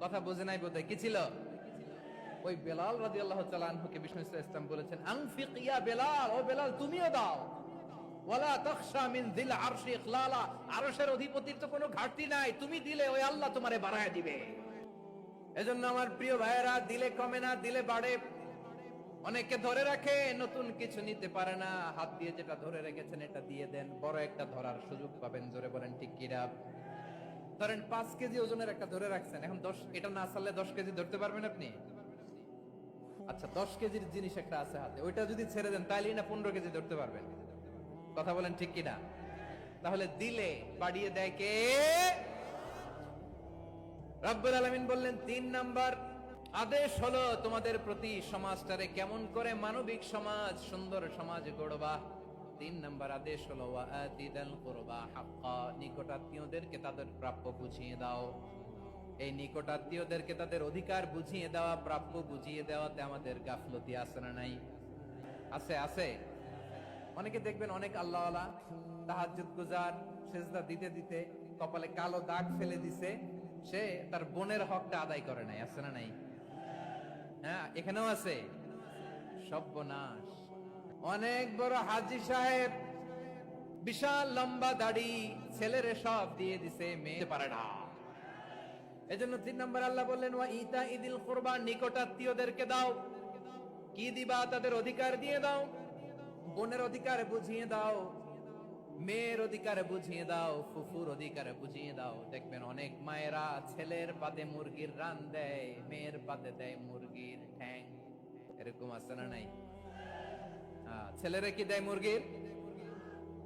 কথা বোঝে নাই বোধহয়। কি ছিল? ওই বেলাল রাদি আল্লাহ তালানহুকে বিষ্ণু ইসলাম বলেছেন বেলাল, ও বেলাল, তুমিও দাও। অধিপতির তো কোনো ঘাটতি নাই। তুমি দিলে, ওই আল্লাহ তোমারে দিবে। আমার প্রিয় ভাইয়েরা, দিলে কমে না, দিলে বাড়ে। অনেকে ধরে রাখে, নতুন কিছু নিতে পারে না। হাত দিয়ে যেটা ধরে রেখেছেন, এটা দিয়ে দেন। বড় একটা ধরার সুযোগ পাবেন, জোরে বলেন, ঠিক কিরা ধরেন পাঁচ কেজি ওজনের একটা ধরে রাখছেন, এখন দশ, এটা না চাললে দশ কেজি ধরতে পারবেন আপনি? আচ্ছা দশ কেজির জিনিস একটা আছে হাতে, ওইটা যদি ছেড়ে দেন, তাইলেই না পনেরো কেজি ধরতে পারবেন? কথা বলেন ঠিক কিনা? তাহলে দিলে বাড়িয়ে দেয় কে? রব্বুল আলমিন বললেন, তিন নাম্বার আদেশ হলো তোমাদের প্রতি সমাজটারে কেমন করে মানবিক সমাজ, সুন্দর সমাজ গড়বা। তিন নম্বর আদেশ হলো ওয়াতিদাল কুরবা নিকটাত্মীয়দেরকে তাদের প্রাপ্য বুঝিয়ে দাও। এই নিকটাত্মীয়দেরকে তাদের অধিকার বুঝিয়ে দেওয়া, প্রাপ্য বুঝিয়ে দেওয়াতে আমাদের গাফলতি আছে না নাই? আছে আছে। অনেকে দেখবেন অনেক আল্লাহওয়ালা তাহাজ্জুদ গুজার, সেজদা দিতে দিতে কপালে কালো দাগ ফেলে দিছে, সে তার বোনের হকটা আদায় করে নাই, আছে না নাই? হ্যাঁ এখানেও আছে। সর্বনাশ। অনেক বড় হাজি সাহেব, বিশাল লম্বা দাড়ি ছেলেরে সব দিয়ে দিছে মেয়ে পারে না। এজন্য তিন নম্বর আল্লাহ বললেন, ওয়া ইতা ইদিল কুরবান, নিকটাত্মীয়দেরকে দাও। কি দিবা তাদের অধিকার দিয়ে দাও। বোনের অধিকার বুঝিয়ে দাও। মেয়ের অধিকার বুঝিয়ে দাও। ফুফুর অধিকার বুঝিয়ে দাও। দেখবেন অনেক মায়েরা ছেলের পাতে মুরগির রান দেয়, মেয়ের পাতে দেয় মুরগির ঠ্যাং। এরকম আছে না নাই? ছেলেরা কি দেয় মুরগির?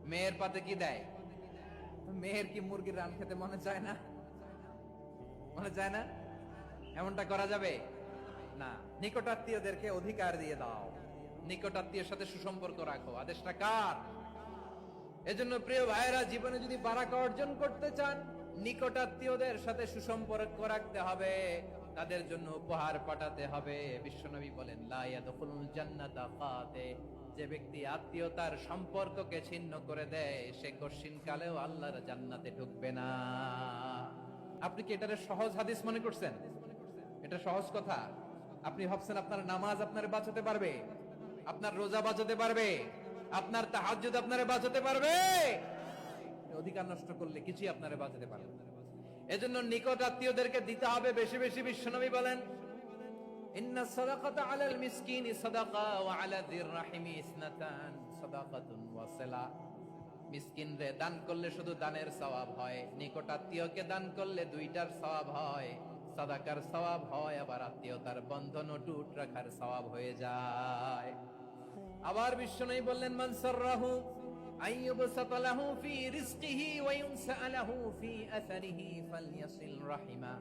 মেয়ের পাতে কি দেয়? মেয়ের কি মুরগির রান খেতে মনে চায় না? মনে চায় না? এমনটা করা যাবে? না। নিকটাত্মীয়দেরকে অধিকার দিয়ে দাও। নিকটাত্মীয়ের সাথে সুসম্পর্ক রাখো। আদেশটা কার? এজন্য প্রিয় ভাইয়েরা, জীবনে যদি বারাকা অর্জন করতে চান, নিকটাত্মীয়দের সাথে সুসম্পর্ক রাখতে হবে। তাদের জন্য উপহার পাঠাতে হবে। বিশ্বনবী বলেন, লা ইয়াদখুলুল জান্নাতা ফাতে। যে ব্যক্তি আত্মীয়তার সম্পর্ককে ছিন্ন করে দেয়, সে কশিন কালেও আল্লাহর জান্নাতে ঢুকবে না। আপনি কি এটারে সহজ হাদিস মনে করছেন? এটা সহজ কথা। আপনি ভাবছেন আপনার নামাজ আপনার বাঁচাতে পারবে? আপনার রোজা বাঁচাতে পারবে? আপনার তাহাজ্জুদ আপনারে বাঁচাতে পারবে? অধিকার নষ্ট করলে কিছুই আপনারে বাঁচাতে পারবে এজন্য নিকট আত্মীয়দেরকে দিতে হবে, বেশি বেশি বিশ্বনবী বলেন ইন্না সাদাকাতা আলাল মিসকিনি সাদাকা ওয়া আলা যির রাহিমি ইসনাতান। সাদাকাতুন ওয়া সিলা দান করলে শুধু দানের সওয়াব হয় নিকট আত্মীয়কে দান করলে দুইটার সওয়াব হয়, সাদাকার সওয়াব হয়, আবার আত্মীয়তার বন্ধন অটুট রাখার সওয়াব হয়ে যায়। আবার বিষ্ণু বললেন মানসাররাহু আইয়ুবসাত লাহু ফি রিজকিহি ওয়া ইউনসা ফি আসারিহি ফালইয়াসিল রাহিমা।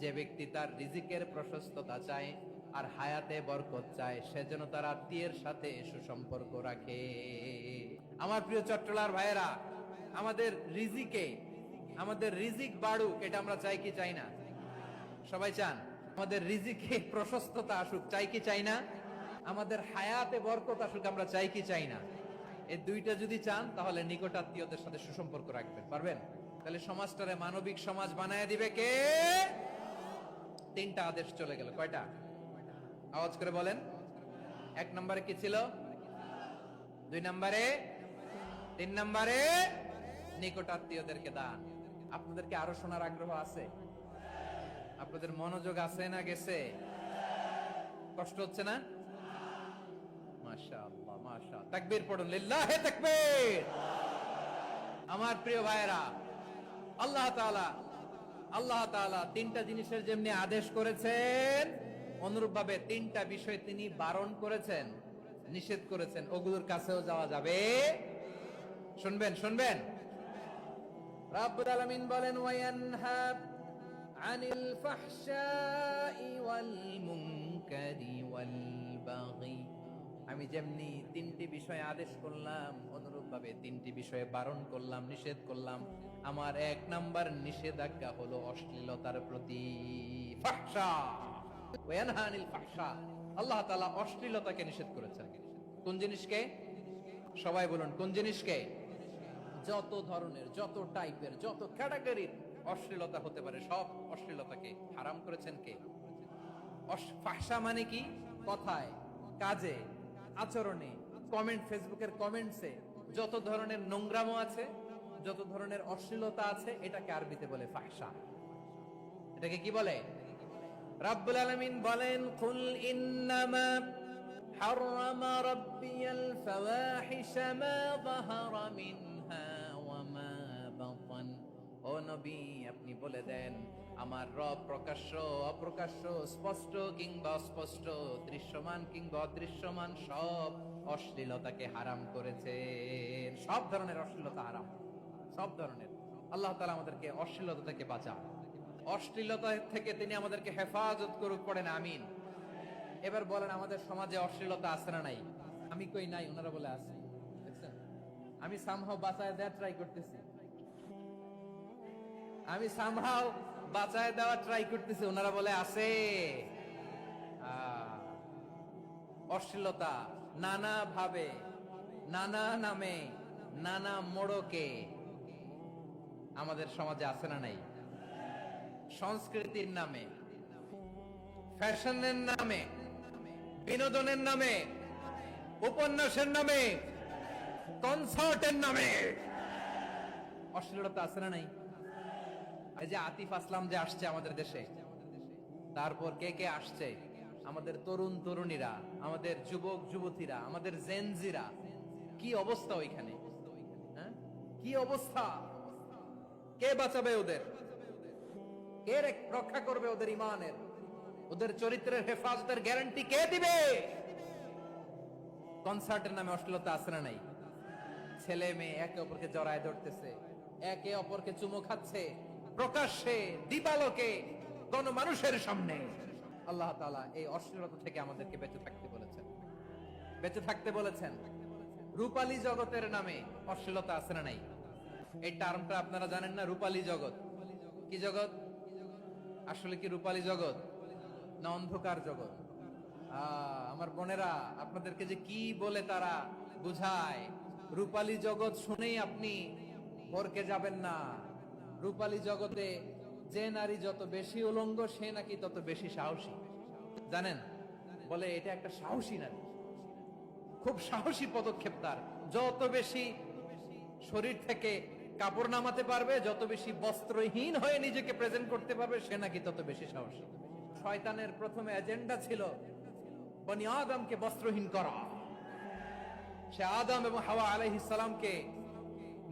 যে ব্যক্তি তার রিজিকের প্রশস্ততা চায় আর হায়াতে বরকত চায়, সে যেন তার আত্মীয়ের সাথে সুসম্পর্ক রাখে। আমার প্রিয় চট্টলার ভাইয়েরা, আমাদের রিজিকে, আমাদের রিজিক বাড়ুক, এটা আমরা চাই কি চাই না? সবাই চান? আমাদের রিজিকে প্রশস্ততা আসুক, চাই কি চাই না? আমাদের হায়াতে বরকত আসুক, আমরা চাই কি চাই না? এই দুইটা যদি চান, তাহলে নিকট আত্মীয়দের সাথে সুসম্পর্ক রাখবেন, পারবেন? তাহলে সমাজটারে মানবিক সমাজ বানায় দিবে কে? তিনটা আদেশ চলে গেল, কয়টা? আওয়াজ করে বলেন। এক নম্বরে কি ছিল? দুই নম্বরে? তিন নম্বরে? নিকট আত্মীয়দেরকে দান। আপনাদেরকে আরও শোনার আগ্রহ আছে? আপনাদের মনোযোগ আছে না গেছে? কষ্ট হচ্ছে না? তাকবীর! আমার প্রিয় ভাইয়েরা, আল্লাহ তাআলা আল্লাহ তাআলা তিনটা জিনিসের যেমনি আদেশ করেছেন অনুরূপভাবে তিনটা বিষয় তিনি বারণ করেছেন, নিষেধ করেছেন। ওগুলোর কাছেও যাওয়া যাবে। শুনবেন শুনবেন। রাব্বুল আলামিন বলেন ওয়ায়ানহা আনিল ফাহশাই ওয়াল মুনকারি ওয়াল বাগি। আমি যেমনি তিনটি বিষয়ে আদেশ করলাম অনুরূপ ভাবে তিনটি বিষয়ে বারণ করলাম, নিষেধ করলাম। আমার এক নাম্বার নিষেধাজ্ঞা হলো অশ্লীলতার প্রতি ফাহশা। আল্লাহ অশ্লীলতাকে নিষেধ করেছেন। কোন জিনিসকে? সবাই বলুন, কোন জিনিসকে? যত ধরনের, যত টাইপের, যত ক্যাটাগরির অশ্লীলতা হতে পারে, সব অশ্লীলতাকে হারাম করেছেন কে? ফাহশা মানে কি? কথায়, কাজে, আচরণে, কমেন্ট, ফেসবুকের কমেন্টসে। যত ধরনের নোংরামো আছে, যত ধরনের অশ্লীলতা আছে, এটাকে আরবিতে বলে ফাহশা। এটাকে কি বলে? রাব্বুল আলামিন বলেন কুল ইন্নামা حرم ربي الفواحش ما ظهر منها وما بطن ও নবী আপনি বলে দেন আমার রব প্রকাশ্য অপ্রকাশ্য স্পষ্ট কিংবা অস্পষ্ট দৃশ্যমান কিংবা অদৃশ্যমান সব অশ্লীলতাকে হারাম করেছেন সব ধরনের অশ্লীলতা হারাম সব ধরনের আল্লাহ তাআলা আমাদেরকে অশ্লীলতা থেকে বাঁচান অশ্লীলতা থেকে তিনি আমাদেরকে হেফাজত করুক পড়েন আমিন। এবার বলেন, আমাদের সমাজে অশ্লীলতা আছে না নাই? আমি কই নাই, ওনারা বলে আছে। আমি সামহাও বাঁচায় দেওয়া ট্রাই করতেছি। আমি সামহাও বাঁচায় দেওয়া ট্রাই করতেছি, ওনারা বলে আছে। অশ্লীলতা নানা ভাবে নানা নামে, নানা মোড়কে আমাদের সমাজে আছে না নাই? সংস্কৃতির নামে, ফ্যাশনের নামে, বিনোদনের নামে, উপন্যাসের নামে, কনসার্টের নামে। অশ্লীলতা আছে না নাই? এই যে আতিফ আসলাম যে আসছে আমাদের দেশে, তারপর কে কে আসছে? আমাদের তরুণ তরুণীরা, আমাদের যুবক যুবতীরা, আমাদের জেনজিরা কি অবস্থা ওইখানে? হ্যাঁ? কি অবস্থা? কে বাঁচাবে ওদের? কে রক্ষা করবে ওদের ইমানের ওদের চরিত্রের হেফাজতের গ্যারান্টি কে দিবে? কনসার্টের নামে অশ্লীলতা নাই? ছেলে মেয়ে একে অপরকে জড়ায় ধরতেছে, একে অপরকে চুমো খাচ্ছে, প্রকাশ্যে দিবালোকে মানুষের সামনে। আল্লাহ তাআলা এই অশ্লীলতা থেকে আমাদেরকে বেঁচে থাকতে বলেছেন। বেঁচে থাকতে বলেছেন। রূপালী জগতের নামে অশ্লীলতা না নাই? এই টার্মটা আপনারা জানেন না? রূপালী জগৎ। কি জগৎ? আসলে কি রূপালী জগৎ? না অন্ধকার জগৎ? আমার বোনেরা, আপনাদেরকে যে কি বলে তারা বুঝায়। রূপালী জগৎ শুনেই আপনি ভরকে যাবেন না। রূপালী জগতে যে নারী যত বেশি উলঙ্গ, সে নাকি তত বেশি সাহসী। জানেন? বলে এটা একটা সাহসী নারী। খুব সাহসী পদক্ষেপ তার। যত বেশি শরীর থেকে কাপড় নামাতে পারবে, যত বেশি বস্ত্রহীন হয়ে নিজেকে প্রেজেন্ট করতে পারবে, সে নাকি তত বেশি সাহসী। শয়তানের প্রথমে এজেন্ডা ছিল বনি আদমকে বস্ত্রহীন করা। সে আদম এবং হাওয়া আলাইহিস সালামকে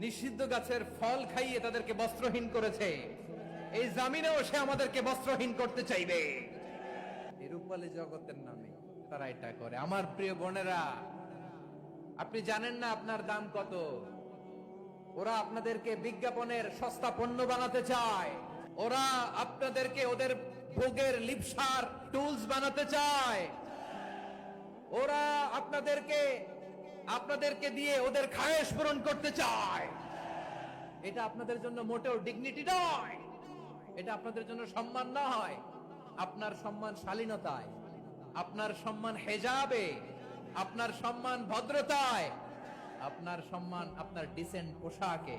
নিষিদ্ধ গাছের ফল খাইয়ে তাদেরকে বস্ত্রহীন করেছে। এই জামিনেও সে আমাদেরকে বস্ত্রহীন করতে চাইবে। রূপালী জগতের নামে তারা এটা করে। আমার প্রিয় বোনেরা, আপনি জানেন না আপনার দাম কত? ওরা আপনাদেরকে বিজ্ঞাপনের সস্তা পণ্য বানাতে চায়। ওরা আপনাদেরকে ওদের ভোগের লিপসার টুলস বানাতে চায়। ওরা আপনাদেরকে আপনাদেরকে দিয়ে ওদের খায়েশ পূরণ করতে চায়। এটা আপনাদের জন্য মোটেও ডিগনিটি নয়। এটা আপনাদের জন্য সম্মান না হয় আপনার সম্মান শালীনতায়, আপনার সম্মান হেজাবে, আপনার সম্মান ভদ্রতায় আপনার সম্মান, আপনার ডিসেন্ট পোশাকে।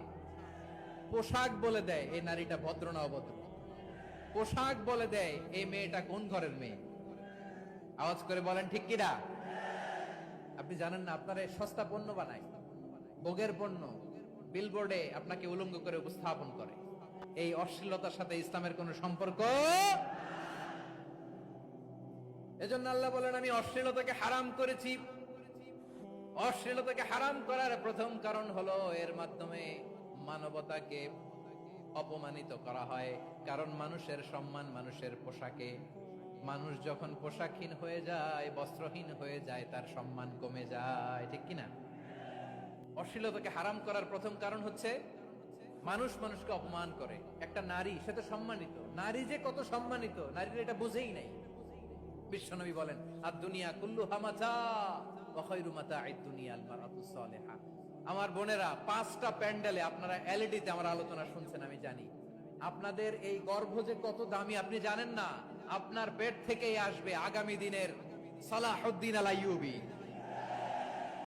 পোশাক বলে দেয়, এই নারীটা ভদ্র না অভদ্র? পোশাক বলে দেয়, এই মেয়েটা কোন ঘরের মেয়ে? আওয়াজ করে বলেন, ঠিক কিনা? আপনি জানেন না, আপনারা সস্তা পণ্য বানায়, ভোগের পণ্য বিলবোর্ডে আপনাকে উলঙ্গ করে উপস্থাপন করে। এই অশ্লীলতার সাথে ইসলামের কোন সম্পর্ক? এজন্য আল্লাহ বলেন, আমি অশ্লীলতাকে হারাম করেছি। অশ্লীলতাকে হারাম করার প্রথম কারণ হলো এর মাধ্যমে মানবতাকে অপমানিত করা হয়। কারণ মানুষের সম্মান মানুষের পোশাকে। মানুষ যখন পোশাকহীন হয়ে যায়, বস্ত্রহীন হয়ে যায়, তার সম্মান কমে যায়। ঠিক কিনা? অশ্লীলতাকে হারাম করার প্রথম কারণ হচ্ছে মানুষ মানুষকে অপমান করে। একটা নারী, সে তো সম্মানিত। নারী যে কত সম্মানিত, নারীর এটা বুঝেই নাই। বিশ্বনবী বলেন আর দুনিয়া কুল্লু হামাচা আমার বোনেরা, পাঁচটা প্যান্ডেলে আপনারা এলইডিতে আমার আলোচনা শুনছেন, আমি জানি। আপনাদের এই গর্ভ যে কত দামি, আপনি জানেন না? আপনার পেট থেকেই আসবে আগামী দিনের সালাহ উদ্দিন আইয়ুবি